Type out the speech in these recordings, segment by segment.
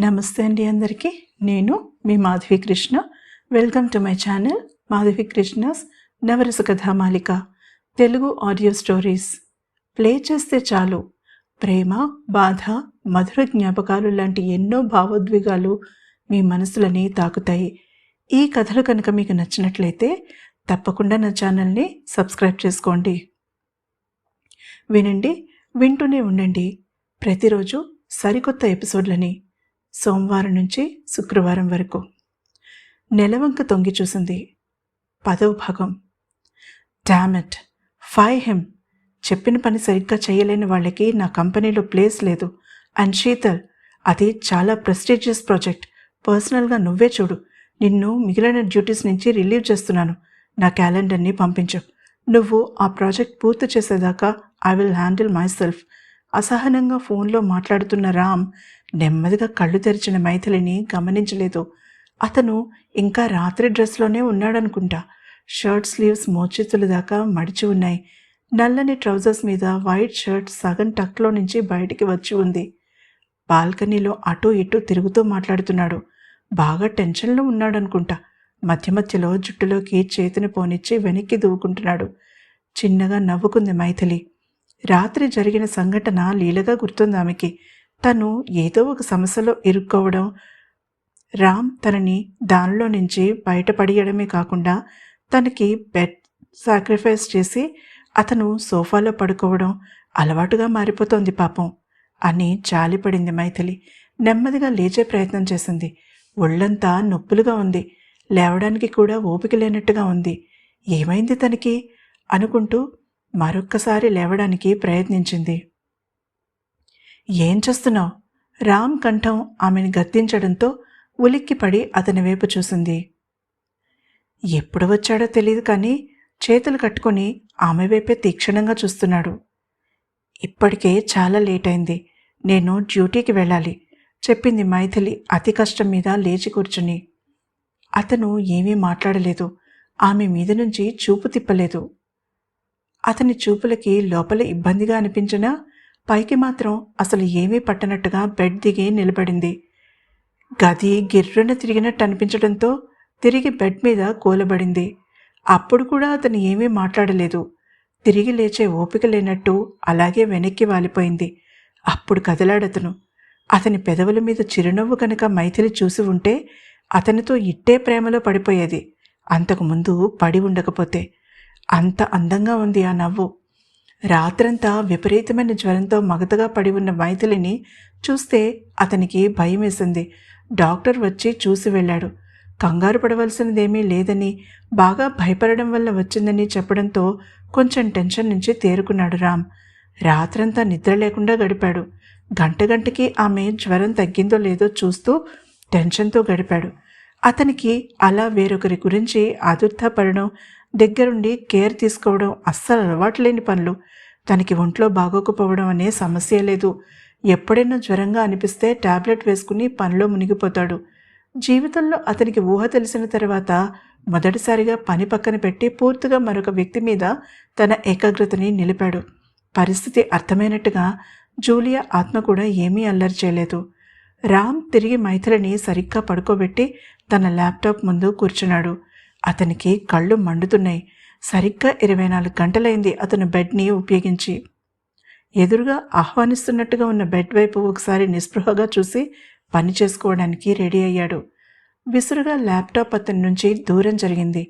నమస్తే అండి అందరికీ. నేను మీ Madhavi Krishna. Welcome to my channel Madhavi Krishna's Navarasa Kathamalika Telugu audio stories play చేస్తే చాలు. ప్రేమ బాధ మధుర జ్ఞాపకాలు లాంటి ఎన్నో భావోద్వేగాలు మీ మనసులని తాకుతాయి. ఈ కథలు కనుక మీకు నచ్చినట్లయితే తప్పకుండా నా ఛానల్ని సబ్స్క్రైబ్ చేసుకోండి. వినండి వింటూనే ఉండండి. ప్రతిరోజు సరికొత్త ఎపిసోడ్లని సోమవారం నుంచి శుక్రవారం వరకు. నెలవంక తొంగి చూసింది పదవ భాగం. Damn it fire him. చెప్పిన పని సరిగ్గా చేయలేని వాళ్ళకి నా కంపెనీలో ప్లేస్ లేదు. అండ్ శీతల్ అది చాలా ప్రెస్టీజియస్ ప్రాజెక్ట్. పర్సనల్గా నువ్వే చూడు. నిన్ను మిగిలిన డ్యూటీస్ నుంచి రిలీవ్ చేస్తున్నాను. నా క్యాలెండర్ని పంపించు. నువ్వు ఆ ప్రాజెక్ట్ పూర్తి చేసేదాకా I will handle my self ఫోన్లో మాట్లాడుతున్న రామ్ నెమ్మదిగా కళ్ళు తెరిచిన మైథిలిని గమనించలేదు. అతను ఇంకా రాత్రి డ్రెస్లోనే ఉన్నాడనుకుంటా. షర్ట్ స్లీవ్స్ మోచేతుల దాకా మడిచి ఉన్నాయి. నల్లని ట్రౌజర్స్ మీద వైట్ షర్ట్ సగం టక్లో నుంచి బయటికి వచ్చి ఉంది. బాల్కనీలో అటూ ఇటూ తిరుగుతూ మాట్లాడుతున్నాడు. బాగా టెన్షన్లో ఉన్నాడనుకుంటా. మధ్య మధ్యలో జుట్టులోకి చేతిని పోనిచ్చి వెనక్కి దూకుంటున్నాడు. చిన్నగా నవ్వుకుంది మైథిలి. రాత్రి జరిగిన సంఘటన లీలగా గుర్తుంది ఆమెకి. తను ఏదో ఒక సమస్యలో ఇరుక్కోవడం రామ్ తనని దానిలో నుంచి బయటపడియడమే కాకుండా తనకి బెడ్ సాక్రిఫైస్ చేసి అతను సోఫాలో పడుకోవడం అలవాటుగా మారిపోతోంది పాపం అని జాలిపడింది మైథిలి. నెమ్మదిగా లేచే ప్రయత్నం చేసింది. ఒళ్ళంతా నొప్పులుగా ఉంది. లేవడానికి కూడా ఓపిక లేనట్టుగా ఉంది. ఏమైంది తనకి? అనుకుంటూ మరొక్కసారి లేవడానికి ప్రయత్నించింది. ఏం చేస్తున్నావు? రామ్ కంఠం ఆమెను గద్దించడంతో ఉలిక్కిపడి అతని వైపు చూసింది. ఎప్పుడు వచ్చాడో తెలియదు కానీ చేతులు కట్టుకొని ఆమె వైపే తీక్షణంగా చూస్తున్నాడు. ఇప్పటికే చాలా లేట్ అయింది నేను డ్యూటీకి వెళ్ళాలి చెప్పింది మైథిలి అతి కష్టం మీద లేచి కూర్చుని. అతను ఏమీ మాట్లాడలేదు. ఆమె మీద నుంచి చూపు తిప్పలేదు. అతని చూపులకి లోపల ఇబ్బందిగా అనిపించినా పైకి మాత్రం అసలు ఏమీ పట్టనట్టుగా బెడ్ దిగి నిలబడింది. గది గిర్రున తిరిగినట్టు అనిపించడంతో తిరిగి బెడ్ మీద కూలబడింది. అప్పుడు కూడా అతను ఏమీ మాట్లాడలేదు. తిరిగి లేచే ఓపిక లేనట్టు అలాగే వెనక్కి వాలిపోయింది. అప్పుడు కదలాడతను. అతని పెదవుల మీద చిరునవ్వు కనుక మైథిలి చూసి ఉంటే అతనితో ఇట్టే ప్రేమలో పడిపోయేది. అంతకుముందు పడి ఉండకపోతే అంత అందంగా ఉంది ఆ నవ్వు. రాత్రంతా విపరీతమైన జ్వరంతో మగతగా పడి ఉన్న మైథిలిని చూస్తే అతనికి భయం వేసింది డాక్టర్ వచ్చి చూసి వెళ్ళాడు. కంగారు పడవలసినదేమీ లేదని బాగా భయపడడం వల్ల వచ్చిందని చెప్పడంతో కొంచెం టెన్షన్ నుంచి తేరుకున్నాడు రామ్. రాత్రంతా నిద్ర లేకుండా గడిపాడు. గంట గంటకి ఆమె జ్వరం తగ్గిందో లేదో చూస్తూ టెన్షన్తో గడిపాడు. అతనికి అలా వేరొకరి గురించి ఆదుర్థపడడం దగ్గరుండి కేర్ తీసుకోవడం అస్సలు అలవాటు లేని పనులు. తనకి ఒంట్లో బాగోకపోవడం అనే సమస్య లేదు. ఎప్పుడైనా జ్వరంగా అనిపిస్తే టాబ్లెట్ వేసుకుని పనిలో మునిగిపోతాడు. జీవితంలో అతనికి ఊహ తెలిసిన తర్వాత మొదటిసారిగా పని పక్కన పెట్టి పూర్తిగా మరొక వ్యక్తి మీద తన ఏకాగ్రతని నిలిపాడు. పరిస్థితి అర్థమైనట్టుగా జూలియా ఆత్మ కూడా ఏమీ అల్లరి చేయలేదు. రామ్ తిరిగి మైథిలిని సరిగ్గా పడుకోబెట్టి తన ల్యాప్టాప్ ముందు కూర్చున్నాడు. అతనికి కళ్ళు మండుతున్నాయి. సరిగ్గా ఇరవై నాలుగు గంటలైంది అతను బెడ్ని ఉపయోగించి. ఎదురుగా ఆహ్వానిస్తున్నట్టుగా ఉన్న బెడ్ వైపు ఒకసారి నిస్పృహగా చూసి పని చేసుకోవడానికి రెడీ అయ్యాడు. విసురుగా ల్యాప్టాప్ అతని నుంచి దూరం జరిగింది.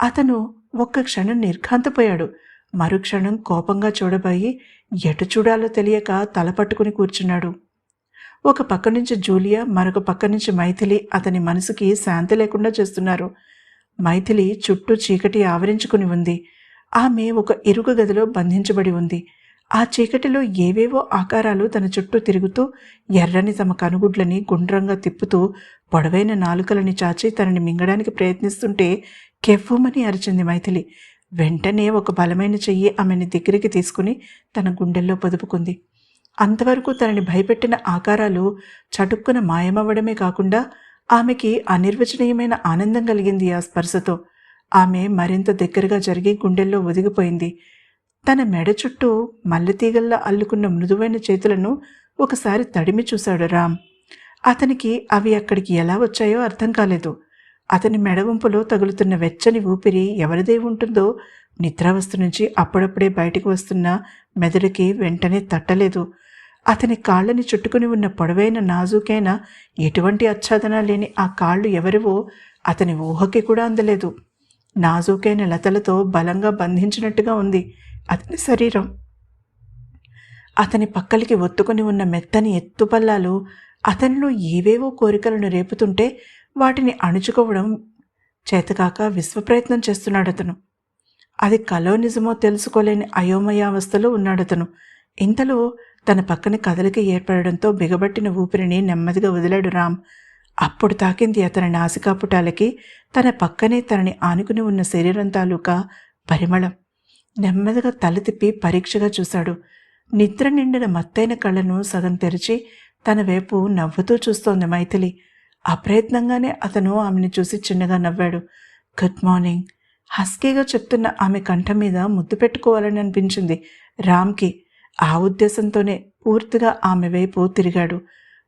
అతను ఒక్క క్షణం నిర్ఘాంతపోయాడు. మరుక్షణం కోపంగా చూడబోయి ఎటు చూడాలో తెలియక తల పట్టుకుని కూర్చున్నాడు. ఒక పక్క నుంచి జూలియా మరొక పక్క నుంచి మైథిలి అతని మనసుకి శాంతి లేకుండా చేస్తున్నారు. మైథిలి చుట్టూ చీకటి ఆవరించుకుని ఉంది. ఆమె ఒక ఇరుకు గదిలో బంధించబడి ఉంది. ఆ చీకటిలో ఏవేవో ఆకారాలు తన చుట్టూ తిరుగుతూ ఎర్రని తమ కనుగుడ్లని గుండ్రంగా తిప్పుతూ పొడవైన నాలుకలని చాచి తనని మింగడానికి ప్రయత్నిస్తుంటే కెవ్వుమని అరిచింది మైథిలి. వెంటనే ఒక బలమైన చెయ్యి ఆమెని దగ్గరికి తీసుకుని తన గుండెల్లో పొదుపుకుంది. అంతవరకు తనని భయపెట్టిన ఆకారాలు చటుక్కున మాయమవ్వడమే కాకుండా ఆమెకి అనిర్వచనీయమైన ఆనందం కలిగింది ఆ స్పర్శతో. ఆమె మరింత దగ్గరగా జరిగి గుండెల్లో ఒదిగిపోయింది. తన మెడ చుట్టూ మల్లెతీగల్లా అల్లుకున్న మృదువైన చేతులను ఒకసారి తడిమి చూశాడు రామ్. అతనికి అవి అక్కడికి ఎలా వచ్చాయో అర్థం కాలేదు. అతని మెడవంపులో తగులుతున్న వెచ్చని ఊపిరి ఎవరిదే ఉంటుందో నిద్రావస్థ నుంచి అప్పుడప్పుడే బయటకు వస్తున్న మెదడుకి వెంటనే తట్టలేదు. అతని కాళ్ళని చుట్టుకుని ఉన్న పొడవైన నాజూకైన ఎటువంటి ఆచ్ఛాదన లేని ఆ కాళ్ళు ఎవరివో అతని ఊహకి కూడా అందలేదు. నాజూకైన లతలతో బలంగా బంధించినట్టుగా ఉంది అతని శరీరం. అతని పక్కలకి ఒత్తుకొని ఉన్న మెత్తని ఎత్తుపల్లాలు అతనిలో ఏవేవో కోరికలను రేపుతుంటే వాటిని అణుచుకోవడం చేతకాక విశ్వప్రయత్నం చేస్తున్నాడు అతను అది కలో నిజమో తెలుసుకోలేని అయోమయావస్థలో ఉన్నాడు అతను ఇంతలో తన పక్కన కదలిక ఏర్పడడంతో బిగబట్టిన ఊపిరిని నెమ్మదిగా వదిలాడు రామ్. అప్పుడు తాకింది అతని నాసికాపుటాలకి తన పక్కనే తనని ఆనుకుని ఉన్న శరీరం తాలూకా పరిమళం. నెమ్మదిగా తల తిప్పి పరీక్షగా చూశాడు. నిద్ర నిండిన మత్తైన కళ్ళను సగం తెరిచి తన వైపు నవ్వుతూ చూస్తోంది మైథిలి. అప్రయత్నంగానే అతను ఆమెను చూసి చిన్నగా నవ్వాడు. Good morning. హస్కీగా చెప్తున్న ఆమె కంఠం మీద ముద్దు పెట్టుకోవాలని అనిపించింది రామ్కి. ఆ ఉద్దేశంతోనే పూర్తిగా ఆమె వైపు తిరిగాడు.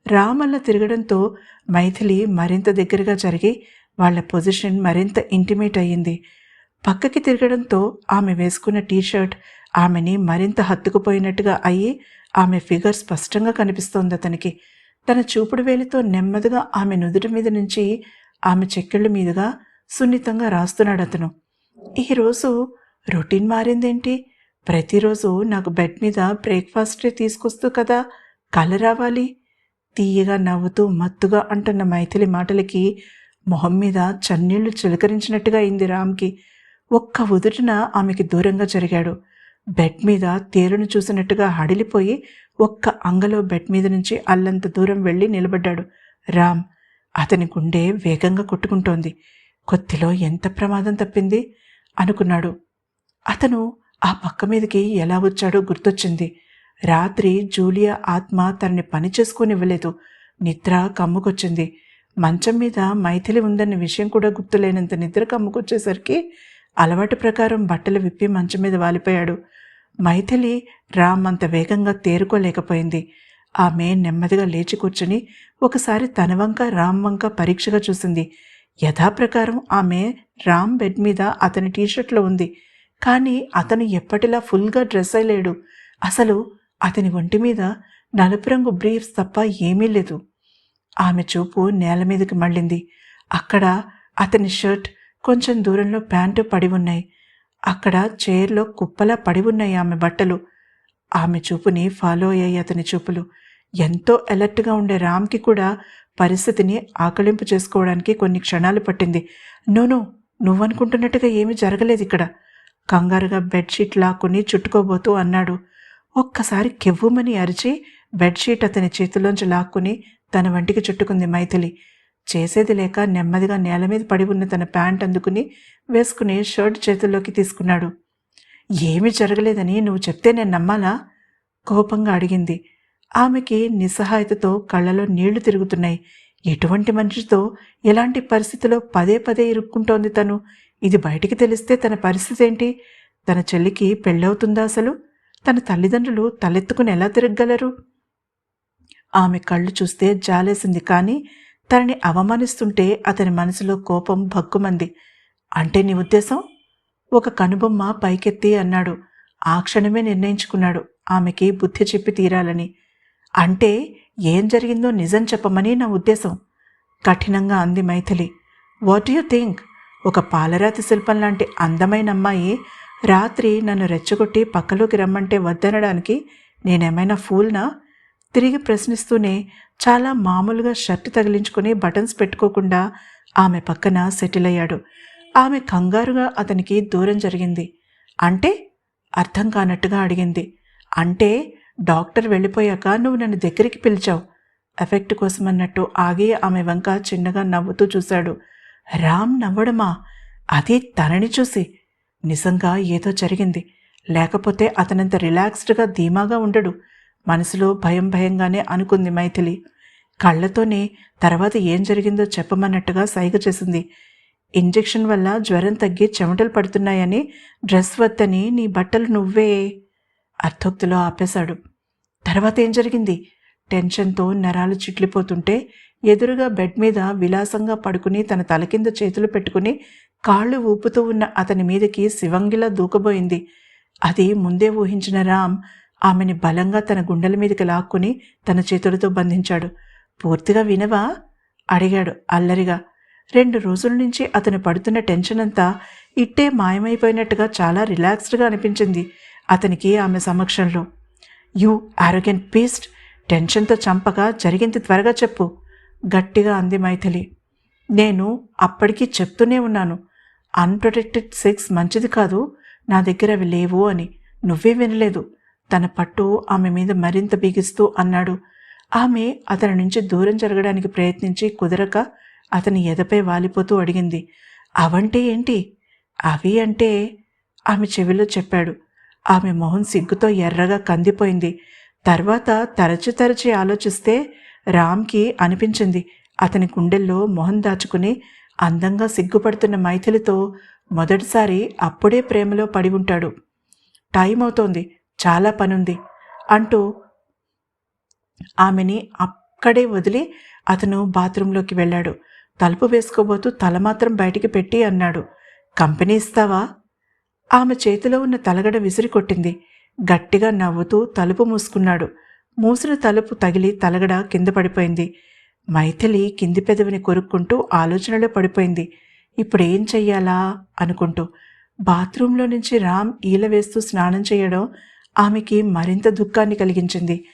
రామల్ల తిరగడంతో మైథిలి మరింత దగ్గరగా జరిగి వాళ్ళ పొజిషన్ మరింత ఇంటిమేట్ అయ్యింది. పక్కకి తిరగడంతో ఆమె వేసుకున్న టీషర్ట్ ఆమెని మరింత హత్తుకుపోయినట్టుగా అయ్యి ఆమె ఫిగర్ స్పష్టంగా కనిపిస్తోంది అతనికి. తన చూపుడు వేలితో నెమ్మదిగా ఆమె నుదుటి మీద నుంచి ఆమె చెక్కిళ్ళ మీదుగా సున్నితంగా రాస్తున్నాడు అతను. ఈరోజు రొటీన్ మారిందేంటి? ప్రతిరోజు నాకు బెడ్ మీద బ్రేక్ఫాస్టే తీసుకొస్తూ కదా కల రావాలి. తీయగా నవ్వుతూ మత్తుగా అంటున్న మైథిలి మాటలకి మొహం మీద చన్నీళ్ళు చిలకరించినట్టుగా అయింది రామ్కి. ఒక్క ఉదుటిన ఆమెకి దూరంగా జరిగాడు. బెడ్ మీద తేలును చూసినట్టుగా హడిలిపోయి ఒక్క అంగలో బెడ్ మీద నుంచి అల్లంత దూరం వెళ్ళి నిలబడ్డాడు రామ్. అతని గుండె వేగంగా కొట్టుకుంటోంది. కొత్తిలో ఎంత ప్రమాదం తప్పింది? అనుకున్నాడు. అతను ఆ పక్క మీదకి ఎలా వచ్చాడో గుర్తొచ్చింది. రాత్రి జూలియా ఆత్మ తనని పని చేసుకోనివ్వలేదు. నిద్ర కమ్ముకొచ్చింది. మంచం మీద మైథిలి ఉందన్న విషయం కూడా గుర్తులేనంత నిద్ర కమ్ముకొచ్చేసరికి అలవాటు ప్రకారం బట్టలు విప్పి మంచం మీద వాలిపోయాడు. మైథిలి రామ్ అంత వేగంగా తేరుకోలేకపోయింది. ఆమె నెమ్మదిగా లేచి కూర్చుని ఒకసారి తన వంక రామ్ వంక పరీక్షగా చూసింది. యథాప్రకారం ఆమె రామ్ బెడ్ మీద అతని టీషర్ట్లో ఉంది. కానీ అతను ఎప్పటిలా ఫుల్గా డ్రెస్ అయ్యలేడు అసలు అతని ఒంటి మీద నలుపు రంగు బ్రీఫ్స్ తప్ప ఏమీ లేదు. ఆమె చూపు నేల మీదకి మళ్ళింది. అక్కడ అతని షర్ట్ కొంచెం దూరంలో ప్యాంటు పడి ఉన్నాయి. అక్కడ చైర్లో కుప్పలా పడి ఉన్నాయి ఆమె బట్టలు. ఆమె చూపుని ఫాలో అయ్యాయి అతని చూపులు. ఎంతో అలర్ట్గా ఉండే రామ్కి కూడా పరిస్థితిని ఆకలింపు చేసుకోవడానికి కొన్ని క్షణాలు పట్టింది. నోనో నువ్వనుకుంటున్నట్టుగా ఏమీ జరగలేదు ఇక్కడ. కంగారుగా బెడ్షీట్ లాక్కుని చుట్టుకోబోతూ అన్నాడు. ఒక్కసారి కెవ్వుమని అరిచి బెడ్షీట్ అతని చేతిలోంచి లాక్కుని తన వంటికి చుట్టుకుంది మైథిలి. చేసేది లేక నెమ్మదిగా నేల మీద పడి ఉన్న తన ప్యాంట్ అందుకుని వేసుకుని షర్ట్ చేతుల్లోకి తీసుకున్నాడు. ఏమీ జరగలేదని నువ్వు చెప్తే నేను నమ్మాలా? కోపంగా అడిగింది. ఆమెకి నిస్సహాయతతో కళ్ళలో నీళ్ళు తిరుగుతున్నాయి. ఎటువంటి మనిషితో ఎలాంటి పరిస్థితిలో పదే పదే ఇరుక్కుంటోంది తను? ఇది బయటికి తెలిస్తే తన పరిస్థితి ఏంటి? తన చెల్లికి పెళ్ళవుతుందా అసలు? తన తల్లిదండ్రులు తలెత్తుకుని ఎలా తిరగగలరు? ఆమె కళ్ళు చూస్తే జాలేసింది కానీ తనని అవమానిస్తుంటే అతని మనసులో కోపం భగ్గుమంది. అంటే నీ ఉద్దేశం? ఒక కనుబొమ్మ పైకెత్తి అన్నాడు. ఆ క్షణమే నిర్ణయించుకున్నాడు. ఆమెకి బుద్ధి చెప్పి తీరాలని. అంటే ఏం జరిగిందో నిజం చెప్పమని నా ఉద్దేశం. కఠినంగా అంది మైథిలి. What you think? ఒక పాలరాతి శిల్పం లాంటి అందమైన అమ్మాయి రాత్రి నన్ను రెచ్చగొట్టి పక్కలోకి రమ్మంటే వద్దనడానికి నేనేమైనా ఫూల్నా తిరిగి ప్రశ్నిస్తూనే చాలా మామూలుగా షర్ట్ తగిలించుకుని బటన్స్ పెట్టుకోకుండా ఆమె పక్కన సెటిల్ అయ్యాడు. ఆమె కంగారుగా అతనికి దూరం జరిగింది. అంటే? అర్థం కానట్టుగా అడిగింది. అంటే? డాక్టర్ వెళ్ళిపోయాక నువ్వు నన్ను దగ్గరికి పిలిచావు. ఎఫెక్ట్ కోసమన్నట్టు ఆగి ఆమె వంక చిన్నగా నవ్వుతూ చూశాడు. రామ్ నవ్వడమా? అది తనని చూసి. నిజంగా ఏదో జరిగింది. లేకపోతే అతనంత రిలాక్స్డ్గా ధీమాగా ఉండడు. మనసులో భయం భయంగానే అనుకుంది మైథిలి. కళ్ళతోనే తర్వాత ఏం జరిగిందో చెప్పమన్నట్టుగా సైగ చేసింది. ఇంజెక్షన్ వల్ల జ్వరం తగ్గి చెమటలు పడుతున్నాయని డ్రెస్ వద్దని నీ బట్టలు నువ్వే అర్థోక్తిలో ఆపేశాడు. తర్వాత ఏం జరిగింది? టెన్షన్తో నరాలు చిట్లిపోతుంటే ఎదురుగా బెడ్ మీద విలాసంగా పడుకుని తన తల కింద చేతులు పెట్టుకుని కాళ్ళు ఊపుతూ ఉన్న అతని మీదకి శివంగిలా దూకబోయింది. అది ముందే ఊహించిన రామ్ ఆమెని బలంగా తన గుండెల మీదకి లాక్కుని తన చేతులతో బంధించాడు. పూర్తిగా వినవా? అడిగాడు అల్లరిగా. రెండు రోజుల నుంచి అతను పడుతున్న టెన్షన్ అంతా ఇట్టే మాయమైపోయినట్టుగా చాలా రిలాక్స్డ్గా అనిపించింది అతనికి ఆమె సమక్షంలో. యూ ఆరోగ్యం పీస్ట్ టెన్షన్తో చంపగా జరిగింది త్వరగా చెప్పు. గట్టిగా అంది మైథిలి. నేను అప్పటికీ చెప్తూనే ఉన్నాను. అన్ప్రొటెక్టెడ్ సెక్స్ మంచిది కాదు నా దగ్గర అవి లేవు అని. నువ్వే వినలేదు. తన పట్టు ఆమె మీద మరింత బిగిస్తూ అన్నాడు. ఆమె అతని నుంచి దూరం జరగడానికి ప్రయత్నించి కుదరక అతని ఎదపై వాలిపోతూ అడిగింది. అవంటే ఏంటి? అవి అంటే ఆమె చెవిలో చెప్పాడు. ఆమె మొహం సిగ్గుతో ఎర్రగా కందిపోయింది. తర్వాత తరచి తరచి ఆలోచిస్తే రామ్కి అనిపించింది. అతని గుండెల్లో మొహం దాచుకుని అందంగా సిగ్గుపడుతున్న మైథిలితో మొదటిసారి అప్పుడే ప్రేమలో పడి ఉంటాడు. టైం అవుతోంది చాలా పనుంది అంటూ ఆమెని అక్కడే వదిలి అతను బాత్రూంలోకి వెళ్ళాడు. తలుపు వేసుకోబోతూ తల మాత్రం బయటికి పెట్టి అన్నాడు. కంపెనీ ఇస్తావా? ఆమె చేతిలో ఉన్న తలగడ విసిరి కొట్టింది గట్టిగా నవ్వుతూ తలుపు మూసుకున్నాడు. మూసిన తలుపు తగిలి తలగడ కింద పడిపోయింది. మైథిలి కింది పెదవిని కొరుక్కుంటూ ఆలోచనలో పడిపోయింది. ఇప్పుడు ఏం చెయ్యాలా? అనుకుంటూ. బాత్రూంలో నుంచి రామ్ ఈల వేస్తూ స్నానం చేయడం ఆమెకి మరింత దుఃఖాన్ని కలిగించింది.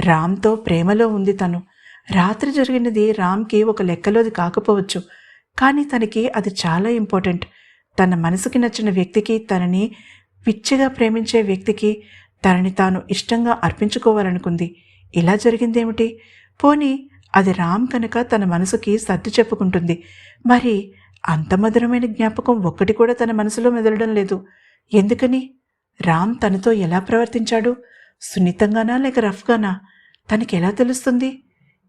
రామ్తో ప్రేమలో ఉంది తను. రాత్రి జరిగినది రామ్కి ఒక లెక్కలోది కాకపోవచ్చు. కానీ తనకి అది చాలా ఇంపార్టెంట్. తన మనసుకి నచ్చిన వ్యక్తికి తనని పిచ్చిగా ప్రేమించే వ్యక్తికి తనని తాను ఇష్టంగా అర్పించుకోవాలనుకుంది. ఇలా జరిగిందేమిటి? పోనీ అది రామ్ కనుక తన మనసుకి సర్ది చెప్పుకుంటుంది. మరి అంత మధురమైన జ్ఞాపకం ఒక్కటి కూడా తన మనసులో మెదలడం లేదు. ఎందుకని? రామ్ తనతో ఎలా ప్రవర్తించాడు? సున్నితంగానా లేక రఫ్గానా? తనకి ఎలా తెలుస్తుంది?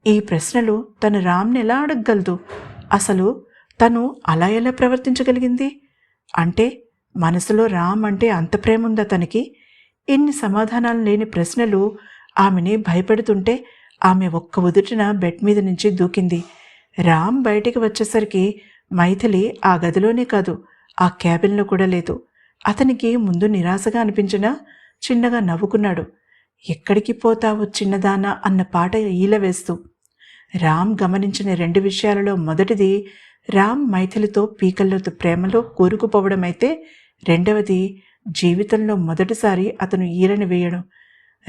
ఈ ప్రశ్నలు తను రామ్ని ఎలా అడగగలదు? అసలు తను అలా ఎలా ప్రవర్తించగలిగింది? అంటే మనసులో రామ్ అంటే అంత ప్రేమ ఉందా తనకి? ఇన్ని సమాధానాలు లేని ప్రశ్నలు ఆమెని భయపెడుతుంటే ఆమె ఒక్క ఉదుటిన బెడ్ మీద నుంచి దూకింది. రామ్ బయటికి వచ్చేసరికి మైథిలి ఆ గదిలోనే కాదు ఆ క్యాబిన్లో కూడా లేదు. అతనికి ముందు నిరాశగా అనిపించినా చిన్నగా నవ్వుకున్నాడు. ఎక్కడికి పోతావు చిన్నదానా అన్న పాట ఈల వేస్తూ. రామ్ గమనించిన రెండు విషయాలలో మొదటిది రామ్ మైథిలితో పీకల్లోతో ప్రేమలో కూరుకుపోవడం అయితే రెండవది జీవితంలో మొదటిసారి అతను ఈరని వేయడం.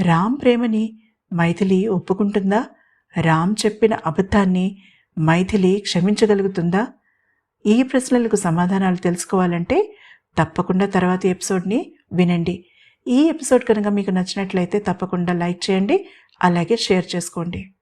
రామ్ ప్రేమని మైథిలి ఒప్పుకుంటుందా? రామ్ చెప్పిన అబద్ధాన్ని మైథిలి క్షమించగలుగుతుందా? ఈ ప్రశ్నలకు సమాధానాలు తెలుసుకోవాలంటే తప్పకుండా తర్వాతి ఎపిసోడ్ని వినండి. ఈ ఎపిసోడ్ కనుక మీకు నచ్చినట్లయితే తప్పకుండా లైక్ చేయండి అలాగే షేర్ చేసుకోండి.